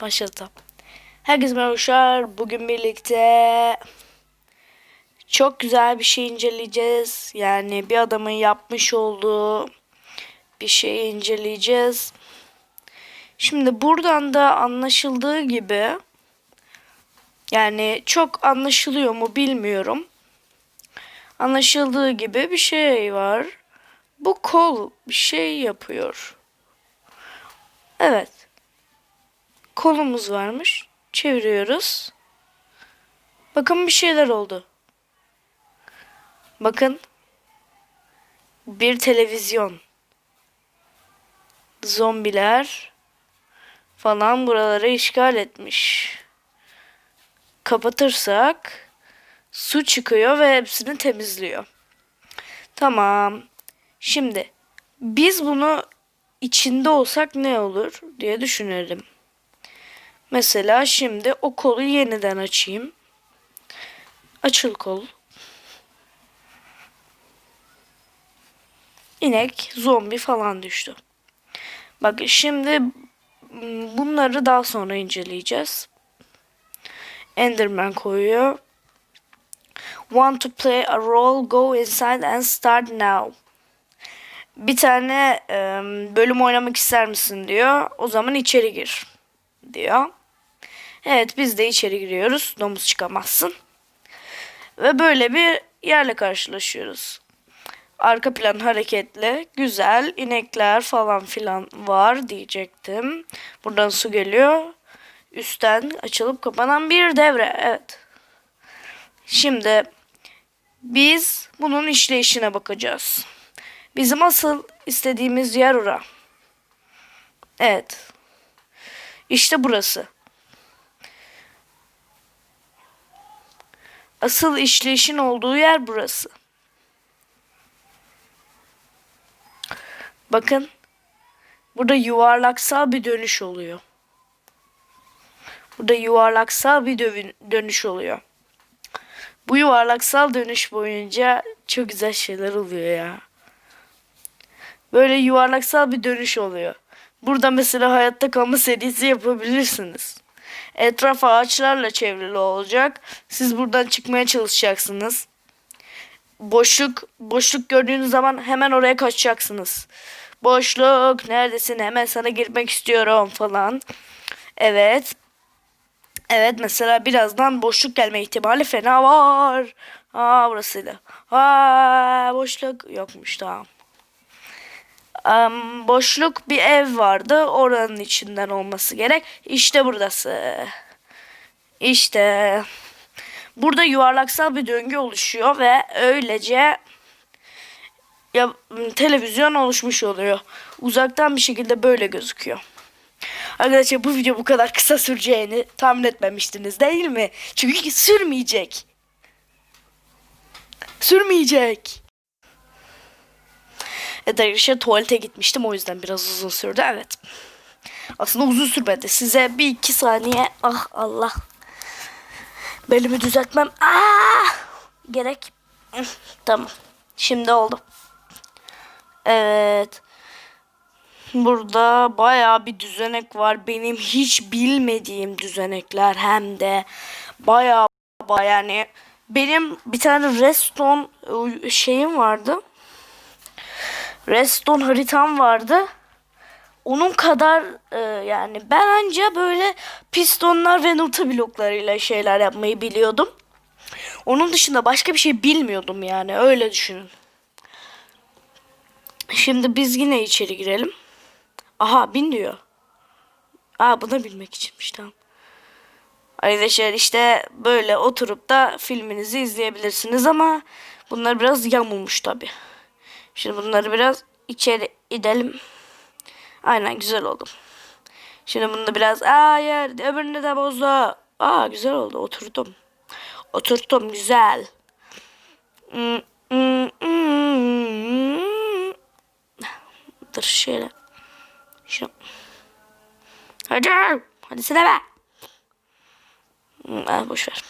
Başladım. Herkese merhabalar. Bugün birlikte çok güzel bir şey inceleyeceğiz. Yani bir adamın yapmış olduğu bir şeyi inceleyeceğiz. Şimdi buradan da anlaşıldığı gibi yani çok anlaşılıyor mu bilmiyorum. Anlaşıldığı gibi bir şey var. Bu kol bir şey yapıyor. Evet. Kolumuz varmış. Çeviriyoruz. Bakın bir şeyler oldu. Bakın. Bir televizyon. Zombiler falan buraları işgal etmiş. Kapatırsak su çıkıyor ve hepsini temizliyor. Tamam. Şimdi biz bunu içinde olsak ne olur diye düşünelim. Mesela şimdi o kolu yeniden açayım. Açıl kol. İnek, zombi falan düştü. Bak şimdi bunları daha sonra inceleyeceğiz. Enderman koyuyor. Want to play a role? Go inside and start now. Bir tane e, bölüm oynamak ister misin diyor. O zaman içeri gir diyor. Evet biz de içeri giriyoruz. Domuz çıkamazsın. Ve böyle bir yerle karşılaşıyoruz. Arka plan hareketli. Güzel. inekler falan filan var diyecektim. Buradan su geliyor. Üstten açılıp kapanan bir devre. Evet. Şimdi biz bunun işleyişine bakacağız. Bizim asıl istediğimiz yer ora. Evet. İşte burası. Asıl işleyişin olduğu yer burası. Bakın. Burada yuvarlaksal bir dönüş oluyor. Burada yuvarlaksal bir dönüş oluyor. Bu yuvarlaksal dönüş boyunca çok güzel şeyler oluyor ya. Böyle yuvarlaksal bir dönüş oluyor. Burada mesela hayatta kalma serisi yapabilirsiniz. Etraf ağaçlarla çevrili olacak. Siz buradan çıkmaya çalışacaksınız. Boşluk boşluk gördüğünüz zaman hemen oraya kaçacaksınız. Boşluk neredesin? Hemen sana girmek istiyorum falan. Evet. Evet mesela birazdan boşluk gelme ihtimali fena var. Aa burasıydı. Aa boşluk yokmuş tamam. Um, boşluk bir ev vardı. Oranın içinden olması gerek. İşte buradası. İşte. Burada yuvarlaksal bir döngü oluşuyor ve öylece ya televizyon oluşmuş oluyor. Uzaktan bir şekilde böyle gözüküyor. Arkadaşlar bu video bu kadar kısa süreceğini tahmin etmemiştiniz değil mi? Çünkü sürmeyecek. Sürmeyecek. Evet arkadaşlar tuvalete gitmiştim o yüzden biraz uzun sürdü evet. Aslında uzun sürmedi. Size bir iki saniye ah Allah. Belimi düzeltmem. Aa! Gerek. Tamam. Şimdi oldu. Evet. Burada baya bir düzenek var. Benim hiç bilmediğim düzenekler hem de baya baya yani benim bir tane reston şeyim vardı. Reston haritam vardı. Onun kadar e, yani ben anca böyle pistonlar ve nota bloklarıyla şeyler yapmayı biliyordum. Onun dışında başka bir şey bilmiyordum yani öyle düşünün. Şimdi biz yine içeri girelim. Aha bin diyor. Aa buna bilmek içinmiş tamam. Arkadaşlar işte böyle oturup da filminizi izleyebilirsiniz ama bunlar biraz yamulmuş tabi. Şimdi bunları biraz içeri gidelim. Aynen güzel oldu. Şimdi bunu da biraz hayır öbürünü de bozdu. Aa güzel oldu oturdum. Oturttum güzel. Dur şöyle. Şu. Hadi. Hadi sen be. Ah, boş ver.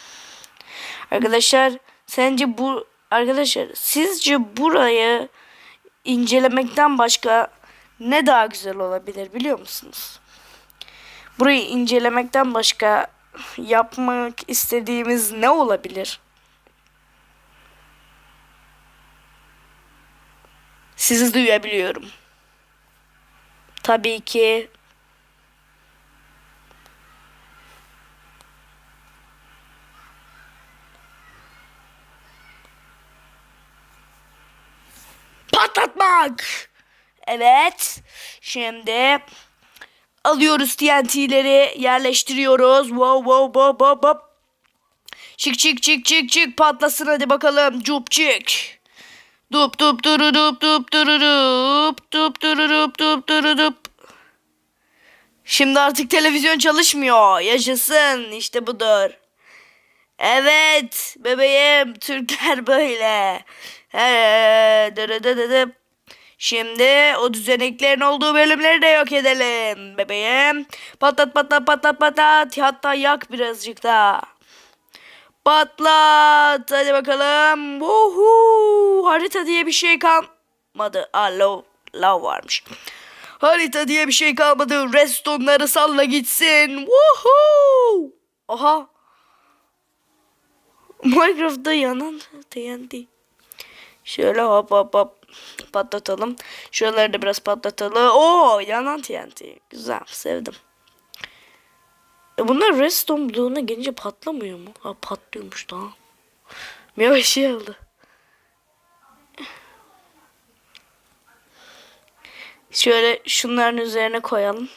Arkadaşlar sence bu arkadaşlar sizce burayı incelemekten başka ne daha güzel olabilir biliyor musunuz? Burayı incelemekten başka yapmak istediğimiz ne olabilir? Sizi duyabiliyorum. Tabii ki patlatmak. Evet. Şimdi alıyoruz TNT'leri yerleştiriyoruz. Wow wow wow wow wow. Çık çık çık çık çık patlasın hadi bakalım. Cup çık. Dup dup duru dup dup duru dup dup duru dup dup duru dup. Şimdi artık televizyon çalışmıyor. Yaşasın işte budur. Evet bebeğim Türkler böyle. Ee, dı dı dı dı. Şimdi o düzeneklerin olduğu bölümleri de yok edelim bebeğim. Patlat patlat patlat patlat. Hatta yak birazcık daha. Patlat. Hadi bakalım. Woohoo. Harita diye bir şey kalmadı. Aa lav, varmış. Harita diye bir şey kalmadı. Restonları salla gitsin. Woohoo. Aha. Minecraft'ta yanan TNT. Şöyle hop hop hop patlatalım. Şuraları da biraz patlatalım. Oo yanan TNT. Güzel sevdim. E bunlar redstone bloğuna gelince patlamıyor mu? Ha patlıyormuş tamam. Bir şey oldu. Şöyle şunların üzerine koyalım.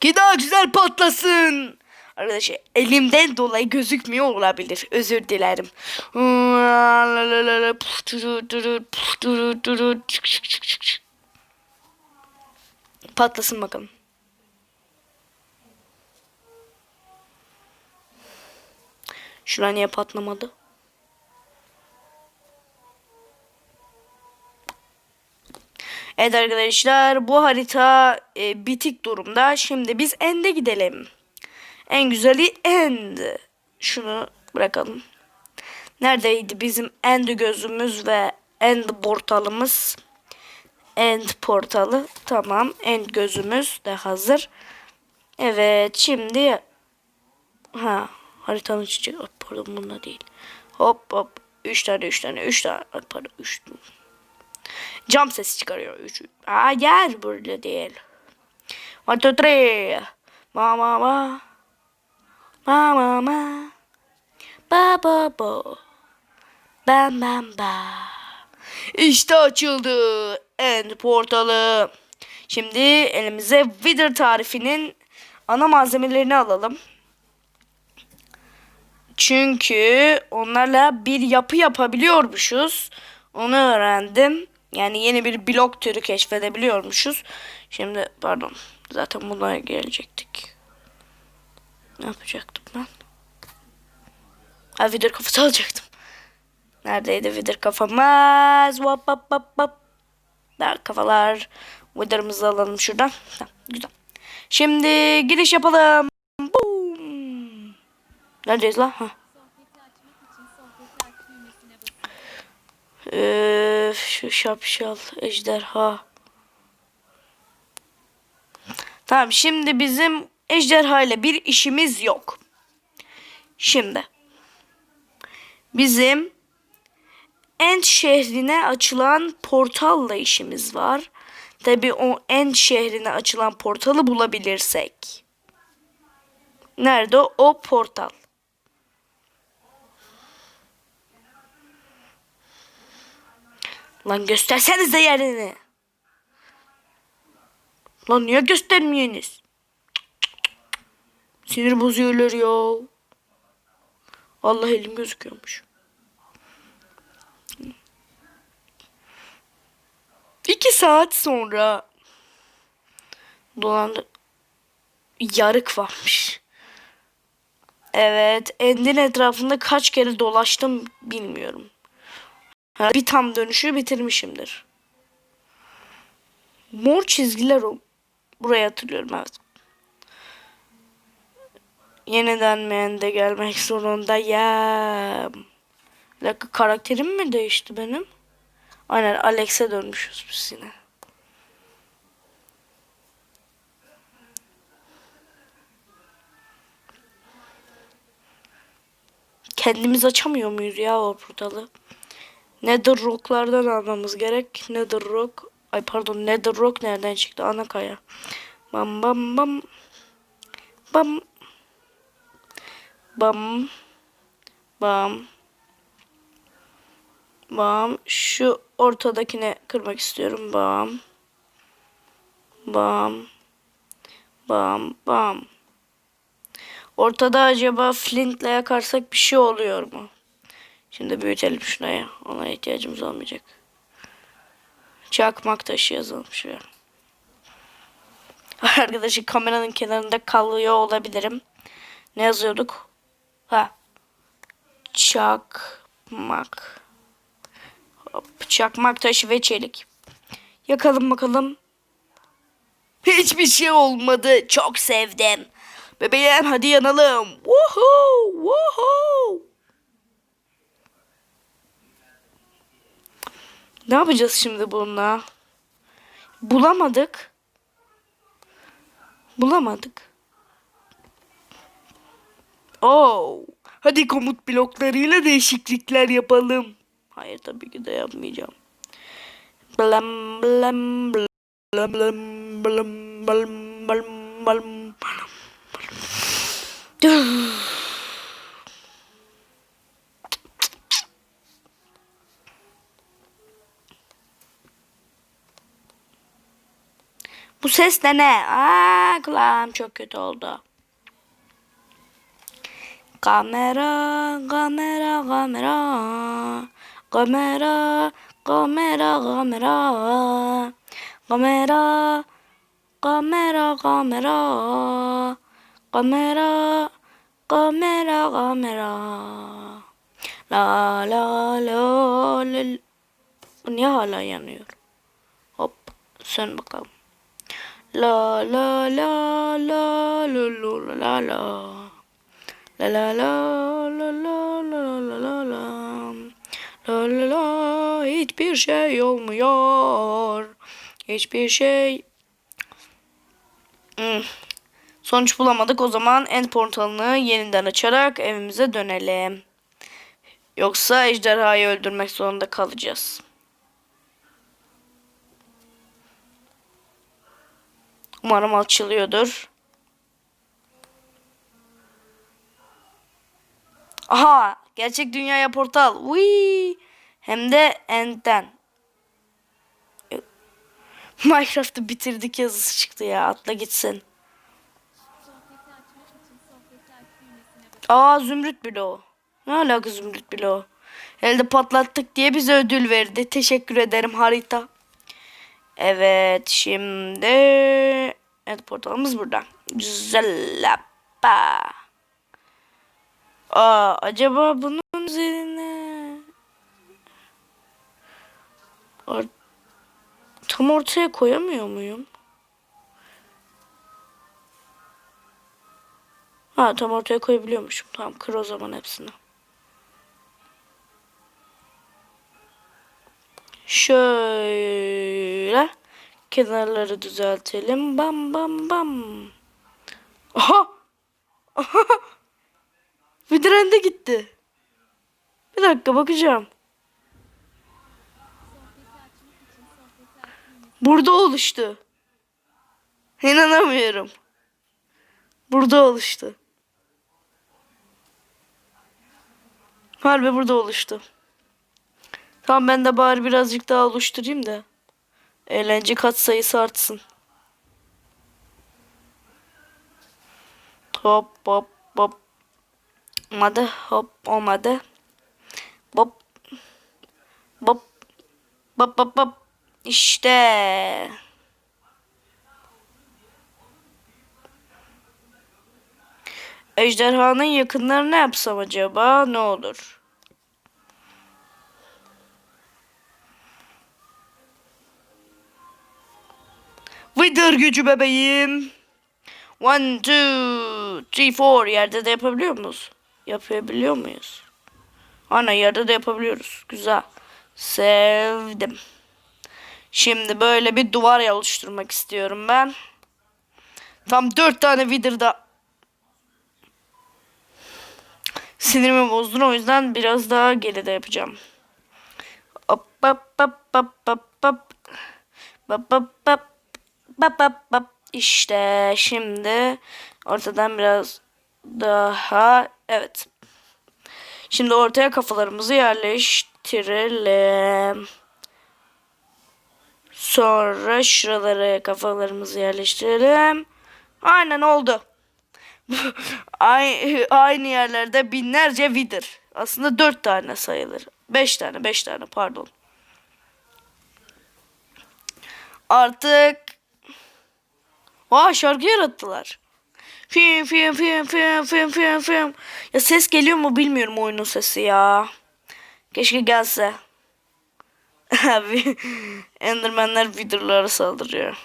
Ki daha güzel patlasın. Arkadaşlar elimden dolayı gözükmüyor olabilir. Özür dilerim. Patlasın bakalım. Şura niye patlamadı? Evet arkadaşlar bu harita e, bitik durumda. Şimdi biz end'e gidelim. En güzeli end. Şunu bırakalım. Neredeydi bizim end gözümüz ve end portalımız? End portalı. Tamam. End gözümüz de hazır. Evet. Şimdi ha haritanın çiçeği. Pardon bunda değil. Hop hop. Üç tane üç tane üç tane. Pardon üç. Cam sesi çıkarıyor. Üç. Gel burada değil. One two three. Ma ma ma. Ma ma ma. Ba ba ba. Bam bam ba. İşte açıldı. End portalı. Şimdi elimize Wither tarifinin ana malzemelerini alalım. Çünkü onlarla bir yapı yapabiliyormuşuz. Onu öğrendim. Yani yeni bir blok türü keşfedebiliyormuşuz. Şimdi pardon. Zaten buna gelecektik. Ne yapacaktım ben? Ha vidir kafası alacaktım. Neredeydi vidir kafamız? Wap wap wap wap. Daha kafalar. Vidir'ımızı alalım şuradan. Tamam, güzel. Şimdi giriş yapalım. Boom. Neredeyiz la? Ha. Ee, şu şapşal ejderha. Tamam şimdi bizim ejderha ile bir işimiz yok. Şimdi bizim End şehrine açılan portalla işimiz var. Tabi o End şehrine açılan portalı bulabilirsek. Nerede o portal? Lan göstersenize yerini. Lan niye göstermeyiniz? Sinir bozuyorlar ya. Allah elim gözüküyormuş. İki saat sonra dolandı. Yarık varmış. Evet. Endin etrafında kaç kere dolaştım bilmiyorum. Bir tam dönüşü bitirmişimdir. Mor çizgiler o. Buraya hatırlıyorum evet yeniden mende gelmek zorundayım. Bir dakika karakterim mi değişti benim? Aynen Alex'e dönmüşüz biz yine. Kendimiz açamıyor muyuz ya o portalı? Nether Rock'lardan almamız gerek. Nether Rock. Ay pardon Nether Rock nereden çıktı? Anakaya. Bam bam bam. Bam. Bam. Bam. Bam. Şu ortadakine kırmak istiyorum. Bam. Bam. Bam. Bam. Ortada acaba flintle yakarsak bir şey oluyor mu? Şimdi büyütelim şuraya. Ona ihtiyacımız olmayacak. Çakmak taşı yazalım şuraya. Arkadaşlar kameranın kenarında kalıyor olabilirim. Ne yazıyorduk? Ha. Çakmak. Hop, çakmak taşı ve çelik. Yakalım bakalım. Hiçbir şey olmadı. Çok sevdim. Bebeğim hadi yanalım. Woohoo! Woohoo! Ne yapacağız şimdi bununla? Bulamadık. Bulamadık. Oo. Hadi komut bloklarıyla değişiklikler yapalım. Hayır tabii ki de yapmayacağım. Blam blam blam blam blam blam blam blam blam. Bu ses de ne? Aa, kulağım çok kötü oldu. Kamera, kamera, kamera. Kamera, kamera, kamera. Kamera, kamera, kamera. Kamera, kamera, kamera. La la la la. Niye hala yanıyor? Hop, sön bakalım. La la la la la la la la. La la la la la la la la la. La la la hiçbir şey olmuyor. Hiçbir şey. Hmm. Sonuç bulamadık. O zaman end portalını yeniden açarak evimize dönelim. Yoksa ejderhayı öldürmek zorunda kalacağız. Umarım açılıyordur. Aha! Gerçek dünyaya portal. Wii! Hem de end'den. Minecraft'ı bitirdik yazısı çıktı ya. Atla gitsin. Aa zümrüt bloğu. Ne alaka zümrüt bloğu? Elde patlattık diye bize ödül verdi. Teşekkür ederim harita. Evet şimdi evet portalımız burada. Zellapa. Aa acaba bunun üzerine Or- tam ortaya koyamıyor muyum? Ha tam ortaya koyabiliyormuşum. Tamam kır o zaman hepsini. Şöyle kenarları düzeltelim. Bam bam bam. Aha! Aha! Vidrende gitti. Bir dakika bakacağım. Burada oluştu. İnanamıyorum. Burada oluştu. Harbi burada oluştu. Tamam ben de bari birazcık daha oluşturayım da. Eğlence kat sayısı artsın. Hop hop hop. Olmadı hop olmadı. Hop. Hop. Hop hop hop. İşte. Ejderhanın yakınlarına yapsam acaba ne olur? Wither gücü bebeğim. One, two, three, four. Yerde de yapabiliyor muyuz? Yapabiliyor muyuz? Ana yerde de yapabiliyoruz. Güzel. Sevdim. Şimdi böyle bir duvar oluşturmak istiyorum ben. Tam dört tane Wither'da Sinirimi bozdun o yüzden biraz daha geride yapacağım. Hop hop hop hop hop hop. Hop hop hop. Hop hop hop. İşte şimdi ortadan biraz daha evet. Şimdi ortaya kafalarımızı yerleştirelim. Sonra şuralara kafalarımızı yerleştirelim. Aynen oldu. Ay- Aynı yerlerde binlerce vidir. Aslında dört tane sayılır. Beş tane, beş tane pardon. Artık Aa şarkı yarattılar. Film film film film film film film. Ya ses geliyor mu bilmiyorum oyunun sesi ya. Keşke gelse. Abi Endermenler Wither'lara saldırıyor.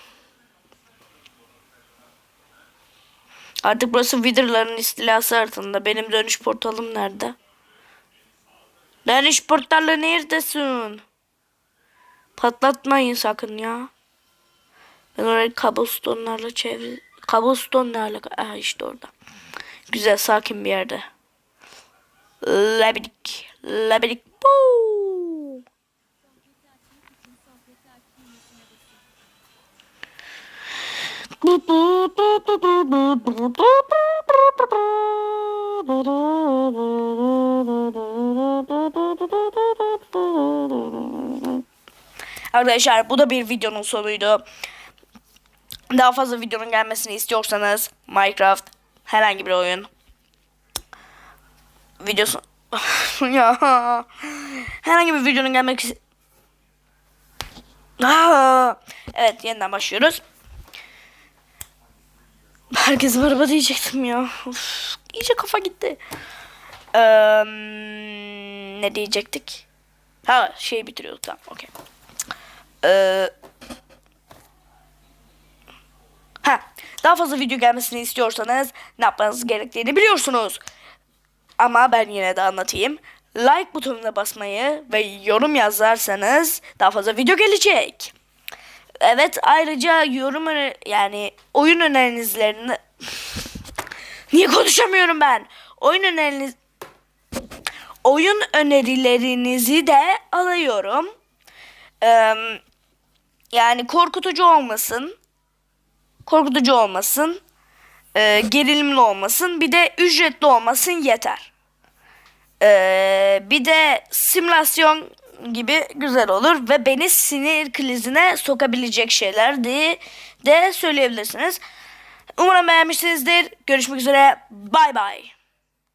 Artık burası Wither'ların istilası altında. Benim dönüş portalım nerede? Dönüş portalı neredesin? Patlatmayın sakın ya. Ben orayı cobblestone'larla çevir... Cobblestone ne alaka? Aha işte orada. Güzel sakin bir yerde. Labidik. Labidik. Buu. Arkadaşlar bu da bir videonun sonuydu. Daha fazla videonun gelmesini istiyorsanız Minecraft herhangi bir oyun videosu ya herhangi bir videonun gelmek evet yeniden başlıyoruz. Herkes merhaba diyecektim ya. Of, iyice kafa gitti. Ee, ne diyecektik? Ha şey bitiriyorduk tamam okey. Ee, ha daha fazla video gelmesini istiyorsanız ne yapmanız gerektiğini biliyorsunuz. Ama ben yine de anlatayım. Like butonuna basmayı ve yorum yazarsanız daha fazla video gelecek. Evet ayrıca yorum yani oyun önerinizlerini Niye konuşamıyorum ben? Oyun öneriniz oyun önerilerinizi de alıyorum. Ee, yani korkutucu olmasın. Korkutucu olmasın. Ee, gerilimli olmasın. Bir de ücretli olmasın yeter. Ee, bir de simülasyon gibi güzel olur ve beni sinir krizine sokabilecek şeyler de, de söyleyebilirsiniz. Umarım beğenmişsinizdir. Görüşmek üzere. Bay bay.